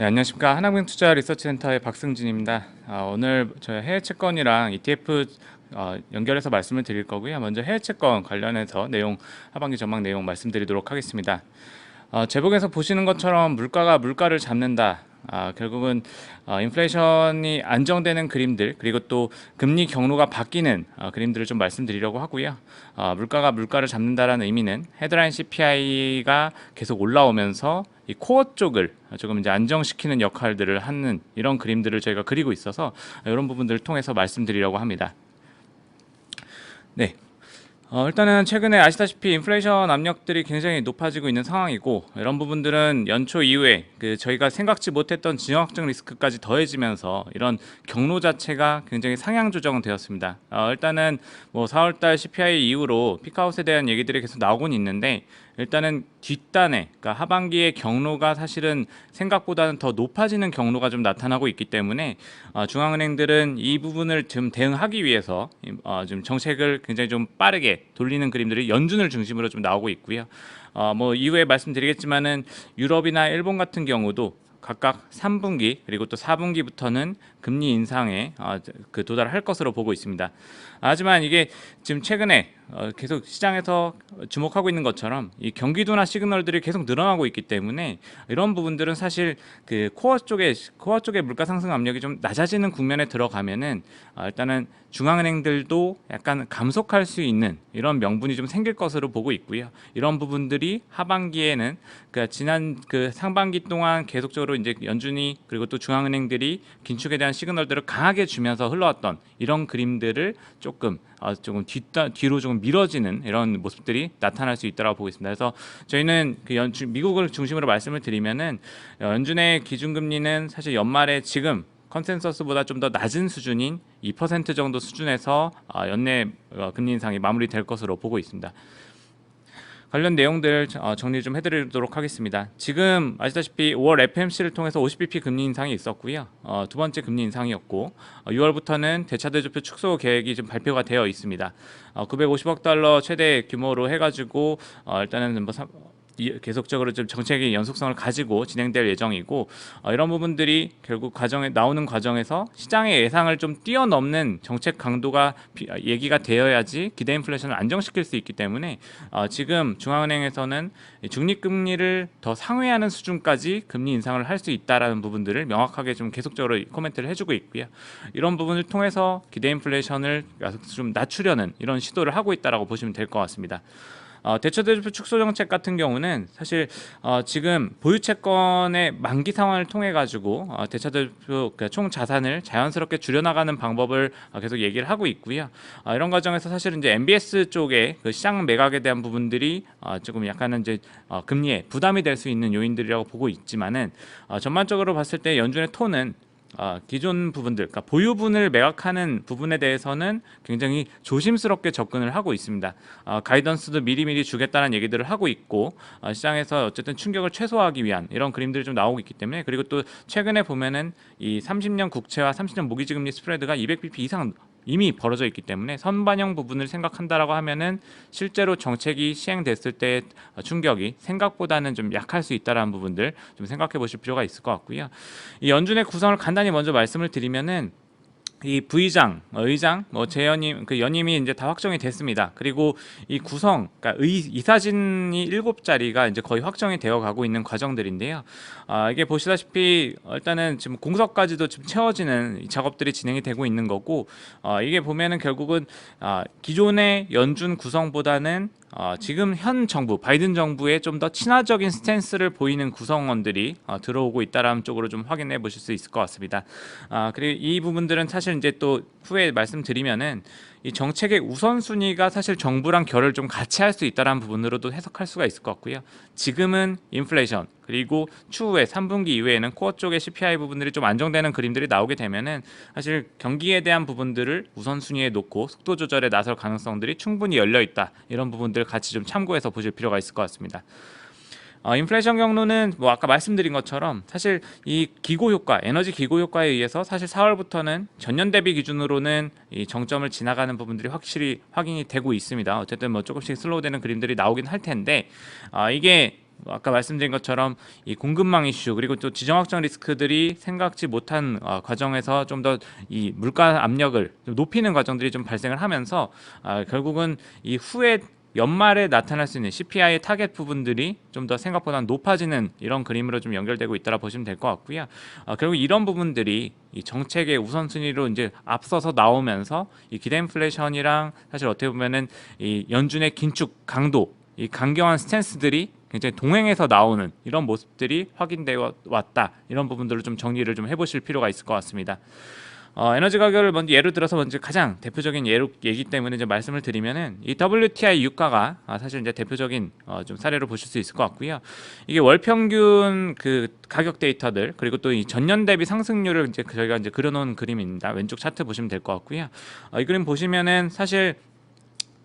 네, 안녕하십니까 하나금융 투자 리서치센터의 박승진입니다. 아, 오늘 저희 해외 채권이랑 ETF 어, 연결해서 말씀을 드릴 거고요. 먼저 해외 채권 관련해서 내용 하반기 전망 내용 말씀드리도록 하겠습니다. 어, 제목에서 보시는 것처럼 물가가 물가를 잡는다. 아, 결국은 어, 인플레이션이 안정되는 그림들 그리고 또 금리 경로가 바뀌는 어, 그림들을 좀 말씀드리려고 하고요. 어, 물가가 물가를 잡는다라는 의미는 헤드라인 CPI가 계속 올라오면서 이 코어 쪽을 조금 이제 안정시키는 역할들을 하는 이런 그림들을 저희가 그리고 있어서 이런 부분들을 통해서 말씀드리려고 합니다. 네. 어, 일단은 최근에 아시다시피 인플레이션 압력들이 굉장히 높아지고 있는 상황이고 이런 부분들은 연초 이후에 그 저희가 생각지 못했던 진영학적 리스크까지 더해지면서 이런 경로 자체가 굉장히 상향 조정되었습니다. 어, 일단은 뭐 4월달 CPI 이후로 피크아웃에 대한 얘기들이 계속 나오곤 있는데 일단은 뒷단에 그러니까 하반기의 경로가 사실은 생각보다는 더 높아지는 경로가 좀 나타나고 있기 때문에 어, 중앙은행들은 이 부분을 좀 대응하기 위해서 어, 좀 정책을 굉장히 좀 빠르게 돌리는 그림들이 연준을 중심으로 좀 나오고 있고요. 어, 뭐 이후에 말씀드리겠지만은 유럽이나 일본 같은 경우도 각각 3분기 그리고 또 4분기부터는 금리 인상에 어, 그 도달할 것으로 보고 있습니다. 하지만 이게 지금 최근에 어, 계속 시장에서 주목하고 있는 것처럼 이 경기도나 시그널들이 계속 늘어나고 있기 때문에 이런 부분들은 사실 그 코어 쪽에 코어 쪽의 물가 상승 압력이 좀 낮아지는 국면에 들어가면은 어, 일단은 중앙은행들도 약간 감속할 수 있는 이런 명분이 좀 생길 것으로 보고 있고요. 이런 부분들이 하반기에는 그 지난 그 상반기 동안 계속적으로 이제 연준이 그리고 또 중앙은행들이 긴축에 대한 시그널들을 강하게 주면서 흘러왔던 이런 그림들을 조금 어, 조금 뒷다, 뒤로 조금 미뤄지는 이런 모습들이 나타날 수 있다고 보고 있습니다. 그래서 저희는 그 연준 미국을 중심으로 말씀을 드리면은 어, 연준의 기준금리는 사실 연말에 지금 컨센서스보다 좀 더 낮은 수준인 2% 정도 수준에서 어, 연내 어, 금리 인상이 마무리될 것으로 보고 있습니다. 관련 내용들 어, 정리 좀 해드리도록 하겠습니다. 지금 아시다시피 5월 FMC를 통해서 50bp 금리 인상이 있었고요. 어, 두 번째 금리 인상이었고 어, 6월부터는 대차대조표 축소 계획이 좀 발표가 되어 있습니다. 어, 950억 달러 최대 규모로 해가지고 어, 일단은 뭐 계속적으로 좀 정책의 연속성을 가지고 진행될 예정이고 어, 이런 부분들이 결국 과정에 나오는 과정에서 시장의 예상을 좀 뛰어넘는 정책 강도가 비, 얘기가 되어야지 기대 인플레이션을 안정시킬 수 있기 때문에 어, 지금 중앙은행에서는 중립금리를 더 상회하는 수준까지 금리 인상을 할 수 있다라는 부분들을 명확하게 좀 계속적으로 코멘트를 해주고 있고요. 이런 부분을 통해서 기대 인플레이션을 좀 낮추려는 이런 시도를 하고 있다라고 보시면 될 것 같습니다. 어, 대처대표 축소 정책 같은 경우는 사실 어, 지금 보유 채권의 만기 상황을 통해 가지고 어, 대처대표 그총 자산을 자연스럽게 줄여나가는 방법을 어, 계속 얘기를 하고 있고요. 어, 이런 과정에서 사실은 이제 MBS 쪽에 그 시장 매각에 대한 부분들이 어, 조금 약간은 이제 어, 금리에 부담이 될 수 있는 요인들이라고 보고 있지만은 어, 전반적으로 봤을 때 연준의 톤은 어, 기존 부분들, 그러니까 보유분을 매각하는 부분에 대해서는 굉장히 조심스럽게 접근을 하고 있습니다. 어, 가이던스도 미리미리 주겠다는 얘기들을 하고 있고 어, 시장에서 어쨌든 충격을 최소화하기 위한 이런 그림들이 좀 나오고 있기 때문에 그리고 또 최근에 보면은 이 30년 국채와 30년 모기지금리 스프레드가 200bp 이상 이미 벌어져 있기 때문에 선반영 부분을 생각한다라고 하면은 실제로 정책이 시행됐을 때 충격이 생각보다는 좀 약할 수 있다라는 부분들 좀 생각해 보실 필요가 있을 것 같고요. 이 연준의 구성을 간단히 먼저 말씀을 드리면은 이 부의장, 어, 의장, 뭐 재연임, 그 연임이 이제 다 확정이 됐습니다. 그리고 이 구성, 그러니까 의, 이사진이 일곱 자리가 이제 거의 확정이 되어 가고 있는 과정들인데요. 아, 이게 보시다시피 일단은 지금 공석까지도 지금 채워지는 작업들이 진행이 되고 있는 거고, 어, 이게 보면은 결국은 아, 기존의 연준 구성보다는 어, 지금 현 정부 바이든 정부에 좀 더 친화적인 스탠스를 보이는 구성원들이 어, 들어오고 있다라는 쪽으로 좀 확인해 보실 수 있을 것 같습니다. 아, 그리고 이 부분들은 사실 이제 또 후에 말씀드리면은 이 정책의 우선순위가 사실 정부랑 결을 좀 같이 할 수 있다라는 부분으로도 해석할 수가 있을 것 같고요. 지금은 인플레이션 그리고 추후에 3분기 이후에는 코어 쪽의 CPI 부분들이 좀 안정되는 그림들이 나오게 되면은 사실 경기에 대한 부분들을 우선순위에 놓고 속도 조절에 나설 가능성들이 충분히 열려 있다. 이런 부분들 같이 좀 참고해서 보실 필요가 있을 것 같습니다. 어, 인플레이션 경로는 뭐 아까 말씀드린 것처럼 사실 이 기고 효과, 에너지 기고 효과에 의해서 사실 4월부터는 전년 대비 기준으로는 이 정점을 지나가는 부분들이 확실히 확인이 되고 있습니다. 어쨌든 뭐 조금씩 슬로우되는 그림들이 나오긴 할 텐데 어, 이게 뭐 아까 말씀드린 것처럼 이 공급망 이슈 그리고 또 지정 확정 리스크들이 생각지 못한 어, 과정에서 좀 더 이 물가 압력을 좀 높이는 과정들이 좀 발생을 하면서 아, 결국은 이 후에 연말에 나타날 수 있는 CPI의 타겟 부분들이 좀 더 생각보다 높아지는 이런 그림으로 좀 연결되고 있다라 보시면 될 것 같고요. 어, 결국 이런 부분들이 이 정책의 우선순위로 이제 앞서서 나오면서 이 기대 인플레이션이랑 사실 어떻게 보면은 이 연준의 긴축 강도, 이 강경한 스탠스들이 굉장히 동행해서 나오는 이런 모습들이 확인되어 왔다. 이런 부분들을 좀 정리를 좀 해보실 필요가 있을 것 같습니다. 어, 에너지 가격을 먼저 예를 들어서 먼저 가장 대표적인 예로 얘기 때문에 이제 말씀을 드리면은 이 WTI 유가가 아, 사실 이제 대표적인 어, 좀 사례로 보실 수 있을 것 같고요. 이게 월 평균 그 가격 데이터들 그리고 또 이 전년 대비 상승률을 이제 저희가 이제 그려놓은 그림입니다. 왼쪽 차트 보시면 될 것 같고요. 어, 이 그림 보시면은 사실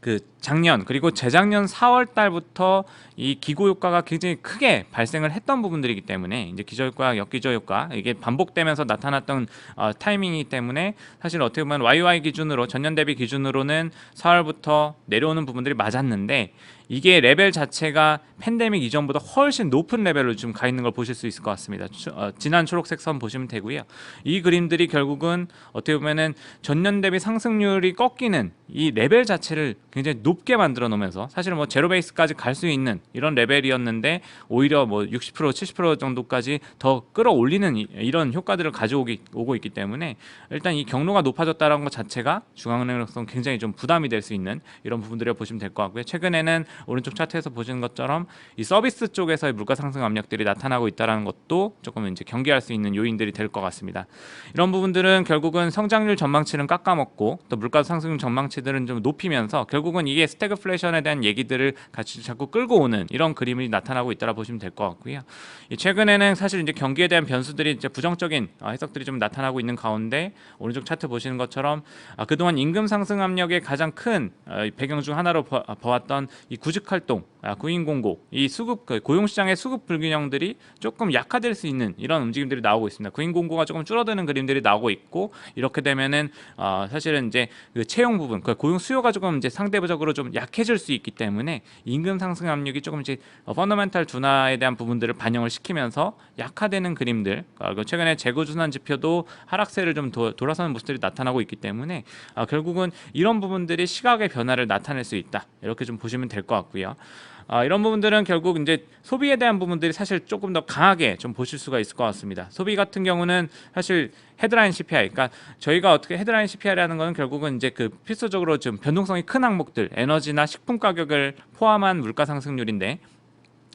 그 작년 그리고 재작년 4월 달부터 이 기고 효과가 굉장히 크게 발생을 했던 부분들이기 때문에 이제 기저 효과, 역기저 효과 이게 반복되면서 나타났던 어, 타이밍이기 때문에 사실 어떻게 보면 YY 기준으로 전년 대비 기준으로는 4월부터 내려오는 부분들이 맞았는데 이게 레벨 자체가 팬데믹 이전보다 훨씬 높은 레벨로 지금 가 있는 걸 보실 수 있을 것 같습니다. 추- 어, 진한 초록색 선 보시면 되고요. 이 그림들이 결국은 어떻게 보면은 전년 대비 상승률이 꺾이는 이 레벨 자체를 굉장히 높게 만들어 놓으면서 사실은 뭐 제로 베이스까지 갈 수 있는 이런 레벨이었는데 오히려 뭐 60% 70% 정도까지 더 끌어올리는 이- 이런 효과들을 가져오기 오고 있기 때문에 일단 이 경로가 높아졌다는 것 자체가 중앙은행으로서 굉장히 좀 부담이 될 수 있는 이런 부분들을 보시면 될 것 같고요. 최근에는 오른쪽 차트에서 보시는 것처럼 이 서비스 쪽에서의 물가 상승 압력들이 나타나고 있다는 것도 조금 이제 경계할 수 있는 요인들이 될 것 같습니다. 이런 부분들은 결국은 성장률 전망치는 깎아먹고 또 물가 상승 전망치들은 좀 높이면서 결국은 이게 스태그플레이션에 대한 얘기들을 같이 자꾸 끌고 오는 이런 그림이 나타나고 있다라 보시면 될 것 같고요. 이 최근에는 사실 이제 경기에 대한 변수들이 이제 부정적인 어, 해석들이 좀 나타나고 있는 가운데 오른쪽 차트 보시는 것처럼 아, 그동안 임금 상승 압력의 가장 큰 어, 이 배경 중 하나로 봐- 아, 봐왔던 이 구직 활동, 아, 구인 공고, 이 수급 그 고용 시장의 수급 불균형들이 조금 약화될 수 있는 이런 움직임들이 나오고 있습니다. 구인 공고가 조금 줄어드는 그림들이 나오고 있고 이렇게 되면은 어, 사실은 이제 그 채용 부분, 그 고용 수요가 조금 이제 상대적으로 좀 약해질 수 있기 때문에 임금 상승 압력이 조금 이제 어, 펀더멘탈 둔화에 대한 부분들을 반영을 시키면서 약화되는 그림들, 어, 최근에 재고 준환 지표도 하락세를 좀 도, 돌아서는 모습들이 나타나고 있기 때문에 아, 결국은 이런 부분들이 시각의 변화를 나타낼 수 있다 이렇게 좀 보시면 될 것 같고요. 아, 이런 부분들은 결국 이제 소비에 대한 부분들이 사실 조금 더 강하게 좀 보실 수가 있을 것 같습니다. 소비 같은 경우는 사실 헤드라인 CPI, 그러니까 저희가 어떻게 헤드라인 CPI라는 거는 결국은 이제 그 필수적으로 좀 변동성이 큰 항목들, 에너지나 식품 가격을 포함한 물가 상승률인데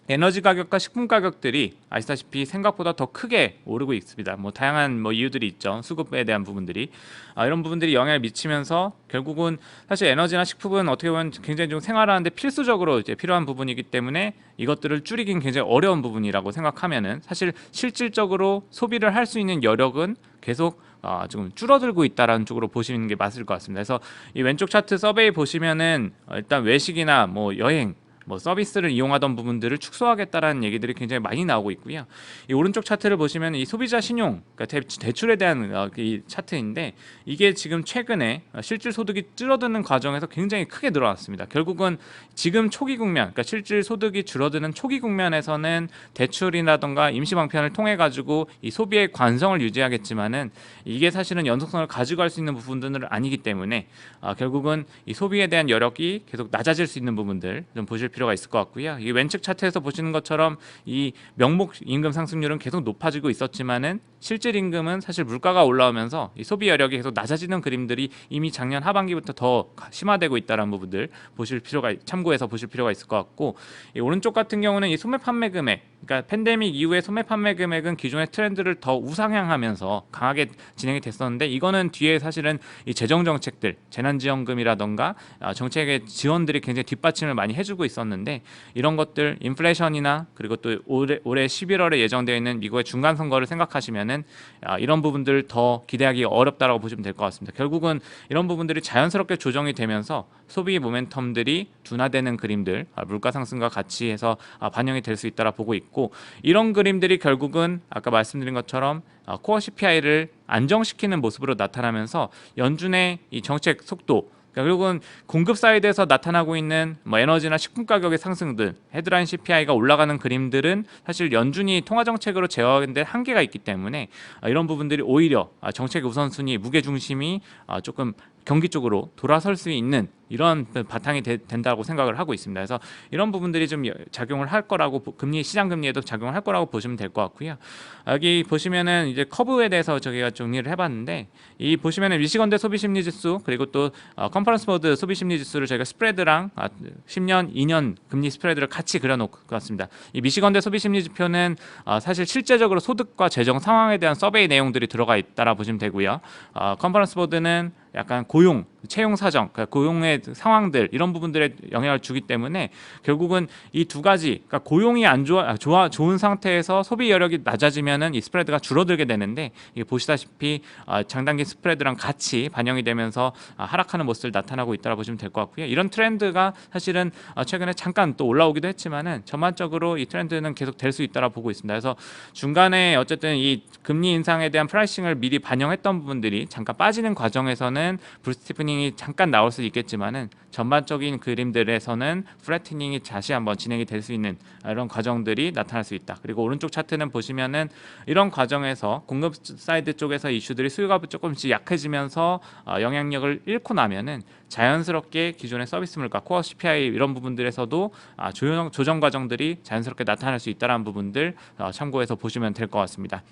에너지 가격과 식품 가격들이 아시다시피 생각보다 더 크게 오르고 있습니다. 뭐 다양한 뭐 이유들이 있죠. 수급에 대한 부분들이 아, 이런 부분들이 영향을 미치면서 결국은 사실 에너지나 식품은 어떻게 보면 굉장히 좀 생활하는데 필수적으로 이제 필요한 부분이기 때문에 이것들을 줄이긴 굉장히 어려운 부분이라고 생각하면은 사실 실질적으로 소비를 할 수 있는 여력은 계속 어, 지금 줄어들고 있다라는 쪽으로 보시는 게 맞을 것 같습니다. 그래서 이 왼쪽 차트 서베이 보시면은 어, 일단 외식이나 뭐 여행 뭐 서비스를 이용하던 부분들을 축소하겠다라는 얘기들이 굉장히 많이 나오고 있고요. 이 오른쪽 차트를 보시면 이 소비자 신용, 그러니까 대, 대출에 대한 어, 이 차트인데 이게 지금 최근에 어, 실질 소득이 줄어드는 과정에서 굉장히 크게 늘어났습니다. 결국은 지금 초기 국면, 그러니까 실질 소득이 줄어드는 초기 국면에서는 대출이라던가 임시 방편을 통해 가지고 이 소비의 관성을 유지하겠지만은 이게 사실은 연속성을 가져갈 수 있는 부분들은 아니기 때문에 아, 결국은 이 소비에 대한 여력이 계속 낮아질 수 있는 부분들 좀 보실 필요가 있을 것 같고요. 이 왼쪽 차트에서 보시는 것처럼 이 명목 임금 상승률은 계속 높아지고 있었지만은 실질 임금은 사실 물가가 올라오면서 이 소비 여력이 계속 낮아지는 그림들이 이미 작년 하반기부터 더 심화되고 있다는 부분들 보실 필요가 참고해서 보실 필요가 있을 것 같고 이 오른쪽 같은 경우는 이 소매 판매 금액 그러니까 팬데믹 이후에 소매 판매 금액은 기존의 트렌드를 더 우상향하면서 강하게 진행이 됐었는데 이거는 뒤에 사실은 이 재정 정책들 재난지원금이라던가 아, 정책의 지원들이 굉장히 뒷받침을 많이 해주고 있었는데 이런 것들 인플레이션이나 그리고 또 올해, 올해 11월에 예정되어 있는 미국의 중간 선거를 생각하시면은 아, 이런 부분들 더 기대하기 어렵다라고 보시면 될 것 같습니다. 결국은 이런 부분들이 자연스럽게 조정이 되면서 소비 모멘텀들이 둔화되는 그림들 아, 물가 상승과 같이 해서 아, 반영이 될 수 있다라 보고 있고 이런 그림들이 결국은 아까 말씀드린 것처럼 아, 코어 CPI를 안정시키는 모습으로 나타나면서 연준의 이 정책 속도 그러니까 결국은 공급 사이드에서 나타나고 있는 뭐 에너지나 식품 가격의 상승들, 헤드라인 CPI가 올라가는 그림들은 사실 연준이 통화 정책으로 제어하는데 한계가 있기 때문에 아, 이런 부분들이 오히려 아, 정책 우선순위 무게 중심이 아, 조금 경기 쪽으로 돌아설 수 있는 이런 바탕이 되- 된다고 생각을 하고 있습니다. 그래서 이런 부분들이 좀 여- 작용을 할 거라고 보- 금리 시장 금리에도 작용을 할 거라고 보시면 될 것 같고요. 여기 보시면은 이제 커브에 대해서 저희가 정리를 해봤는데 이 보시면은 미시건대 소비 심리 지수 그리고 또 어, 컨퍼런스 보드 소비 심리 지수를 저희가 스프레드랑 아, 10년, 2년 금리 스프레드를 같이 그려놓았습니다. 이 미시건대 소비 심리 지표는 어, 사실 실제적으로 소득과 재정 상황에 대한 서베이 내용들이 들어가 있다라 보시면 되고요. 어, 컨퍼런스 보드는 약간 고용, 채용 사정, 그러니까 고용의 상황들 이런 부분들에 영향을 주기 때문에 결국은 이 두 가지, 그러니까 고용이 안 좋아, 아, 좋아 좋은 상태에서 소비 여력이 낮아지면은 이 스프레드가 줄어들게 되는데 이게 보시다시피 아, 장단기 스프레드랑 같이 반영이 되면서 아, 하락하는 모습을 나타나고 있다고 보시면 될 것 같고요. 이런 트렌드가 사실은 아, 최근에 잠깐 또 올라오기도 했지만은 전반적으로 이 트렌드는 계속 될 수 있다고 보고 있습니다. 그래서 중간에 어쨌든 이 금리 인상에 대한 프라이싱을 미리 반영했던 부분들이 잠깐 빠지는 과정에서는 불스티프닝 이 잠깐 나올 수 있겠지만은 전반적인 그림들에서는 플래티닝이 다시 한번 진행이 될 수 있는 이런 과정들이 나타날 수 있다. 그리고 오른쪽 차트는 보시면은 이런 과정에서 공급 사이드 쪽에서 이슈들이 수요가 조금씩 약해지면서 어, 영향력을 잃고 나면은 자연스럽게 기존의 서비스 물가, 코어 CPI 이런 부분들에서도 아, 조정, 과정들이 자연스럽게 나타날 수 있다라는 부분들 어, 참고해서 보시면 될 것 같습니다.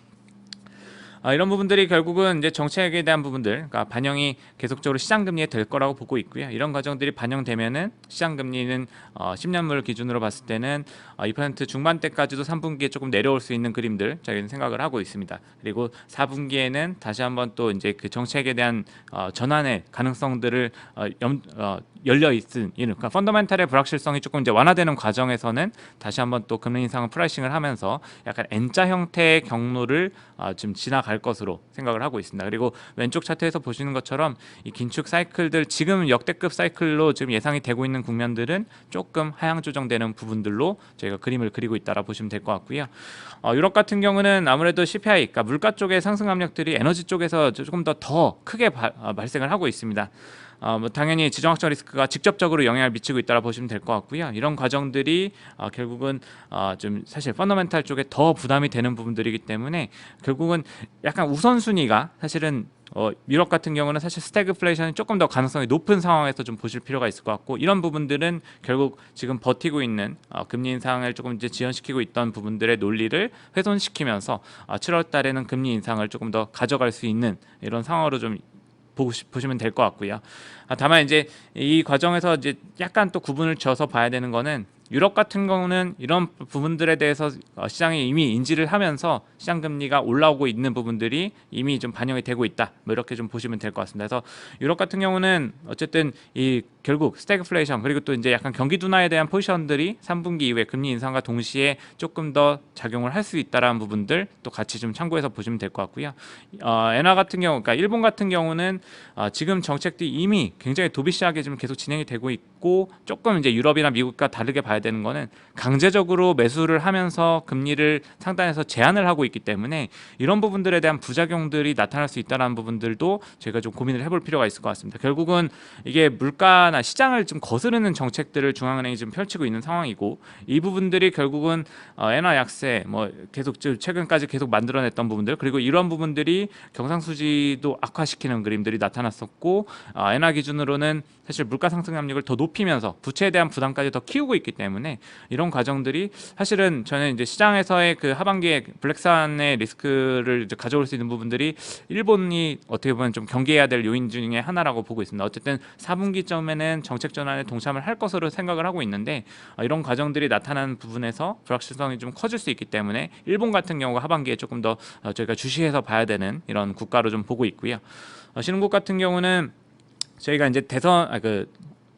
아, 이런 부분들이 결국은 이제 정책에 대한 부분들, 그러니까 반영이 계속적으로 시장 금리에 될 거라고 보고 있고요. 이런 과정들이 반영되면은 시장 금리는 어, 10년물 기준으로 봤을 때는 어, 2% 중반대까지도 3분기에 조금 내려올 수 있는 그림들 저희는 생각을 하고 있습니다. 그리고 4분기에는 다시 한번 또 이제 그 정책에 대한 어, 전환의 가능성들을 어, 염, 어, 열려 있은 그러니까 펀더멘탈의 불확실성이 조금 이제 완화되는 과정에서는 다시 한번 또 금리 인상을 프라이싱을 하면서 약간 N자 형태의 경로를 어, 지금 지나갈 것으로 생각을 하고 있습니다. 그리고 왼쪽 차트에서 보시는 것처럼 이 긴축 사이클들 지금 역대급 사이클로 지금 예상이 되고 있는 국면들은 조금 하향 조정되는 부분들로 저희가 그림을 그리고 있다라 보시면 될 것 같고요. 어, 유럽 같은 경우는 아무래도 CPI, 그러니까 물가 쪽의 상승 압력들이 에너지 쪽에서 조금 더 더 크게 바, 어, 발생을 하고 있습니다. 어, 뭐 당연히 지정학적 리스크가 직접적으로 영향을 미치고 있다라 보시면 될 것 같고요. 이런 과정들이 어, 결국은 어, 좀 사실 펀더멘탈 쪽에 더 부담이 되는 부분들이기 때문에 결국은 약간 우선순위가 사실은 어, 유럽 같은 경우는 사실 스태그플레이션이 조금 더 가능성이 높은 상황에서 좀 보실 필요가 있을 것 같고 이런 부분들은 결국 지금 버티고 있는 어, 금리 인상을 조금 이제 지연시키고 있던 부분들의 논리를 훼손시키면서 어, 7월 달에는 금리 인상을 조금 더 가져갈 수 있는 이런 상황으로 좀 보시, 보시면 될 것 같고요. 아, 다만 이제 이 과정에서 이제 약간 또 구분을 지어서 봐야 되는 거는 유럽 같은 경우는 이런 부분들에 대해서 어, 시장이 이미 인지를 하면서 시장 금리가 올라오고 있는 부분들이 이미 좀 반영이 되고 있다. 뭐 이렇게 좀 보시면 될 것 같습니다. 그래서 유럽 같은 경우는 어쨌든 이 결국 스태그플레이션 그리고 또 이제 약간 경기 둔화에 대한 포지션들이 3분기 이후에 금리 인상과 동시에 조금 더 작용을 할 수 있다라는 부분들 또 같이 좀 참고해서 보시면 될 것 같고요. 어, 엔화 같은 경우, 그러니까 일본 같은 경우는 어, 지금 정책들이 이미 굉장히 도비시하게 지금 계속 진행이 되고 있고 조금 이제 유럽이나 미국과 다르게 봐야 되는 거는 강제적으로 매수를 하면서 금리를 상단에서 제한을 하고 있기 때문에 이런 부분들에 대한 부작용들이 나타날 수 있다라는 부분들도 저희가 좀 고민을 해볼 필요가 있을 것 같습니다. 결국은 이게 물가나 시장을 좀 거스르는 정책들을 중앙은행이 지금 펼치고 있는 상황이고 이 부분들이 결국은 어, 엔화 약세 뭐 계속 좀 최근까지 계속 만들어냈던 부분들 그리고 이런 부분들이 경상수지도 악화시키는 그림들이 나타났었고 어, 엔화 기준으로는 사실 물가 상승 압력을 더 높이면서 부채에 대한 부담까지 더 키우고 있기 때문에 이런 과정들이 사실은 저는 이제 시장에서의 그 하반기에 블랙산의 리스크를 가져올 수 있는 부분들이 일본이 어떻게 보면 좀 경계해야 될 요인 중에 하나라고 보고 있습니다. 어쨌든 4분기점에는 정책 전환에 동참을 할 것으로 생각을 하고 있는데 어, 이런 과정들이 나타나는 부분에서 불확실성이 좀 커질 수 있기 때문에 일본 같은 경우가 하반기에 조금 더 어, 저희가 주시해서 봐야 되는 이런 국가로 좀 보고 있고요. 어, 신흥국 같은 경우는 저희가 이제 대선 아, 그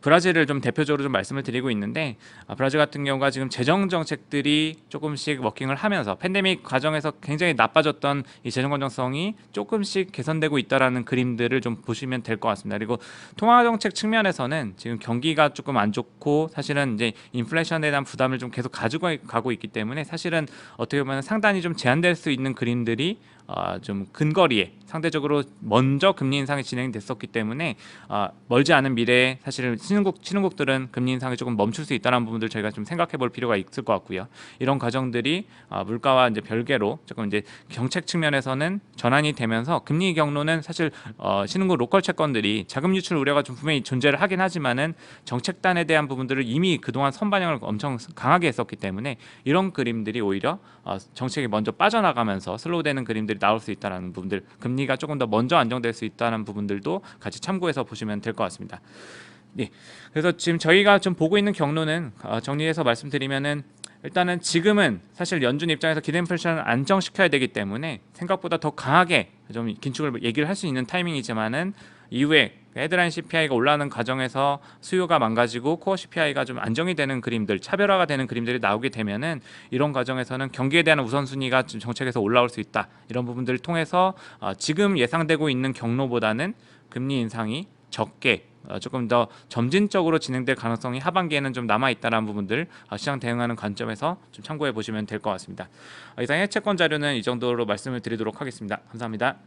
브라질을 좀 대표적으로 좀 말씀을 드리고 있는데 아, 브라질 같은 경우가 지금 재정 정책들이 조금씩 워킹을 하면서 팬데믹 과정에서 굉장히 나빠졌던 이 재정 건전성이 조금씩 개선되고 있다라는 그림들을 좀 보시면 될 것 같습니다. 그리고 통화 정책 측면에서는 지금 경기가 조금 안 좋고 사실은 이제 인플레이션에 대한 부담을 좀 계속 가지고 가고 있기 때문에 사실은 어떻게 보면 상당히 좀 제한될 수 있는 그림들이 어, 좀 근거리에 상대적으로 먼저 금리 인상이 진행됐었기 때문에 아, 멀지 않은 미래에 사실은 신흥국 신흥국들은 금리 인상이 조금 멈출 수 있다는 부분들 저희가 좀 생각해 볼 필요가 있을 것 같고요. 이런 과정들이 아, 물가와 이제 별개로 조금 이제 정책 측면에서는 전환이 되면서 금리 경로는 사실 어, 신흥국 로컬 채권들이 자금 유출 우려가 좀 분명히 존재를 하긴 하지만은 정책단에 대한 부분들을 이미 그동안 선반영을 엄청 강하게 했었기 때문에 이런 그림들이 오히려 어, 정책이 먼저 빠져나가면서 슬로우되는 그림들이 나올 수 있다는 부분들 금리가 조금 더 먼저 안정될 수 있다는 부분들도 같이 참고해서 보시면 될 것 같습니다. 네, 그래서 지금 저희가 좀 보고 있는 경로는 어, 정리해서 말씀드리면은 일단은 지금은 사실 연준 입장에서 기대 인플레이션을 안정시켜야 되기 때문에 생각보다 더 강하게 좀 긴축을 얘기를 할 수 있는 타이밍이지만은 이후에 헤드라인 CPI가 올라가는 과정에서 수요가 망가지고 코어 CPI가 좀 안정이 되는 그림들, 차별화가 되는 그림들이 나오게 되면은 이런 과정에서는 경기에 대한 우선순위가 좀 정책에서 올라올 수 있다. 이런 부분들을 통해서 어, 지금 예상되고 있는 경로보다는 금리 인상이 적게 어, 조금 더 점진적으로 진행될 가능성이 하반기에는 좀 남아 있다라는 부분들 어, 시장 대응하는 관점에서 좀 참고해 보시면 될 것 같습니다. 어, 이상 해채권 자료는 이 정도로 말씀을 드리도록 하겠습니다. 감사합니다.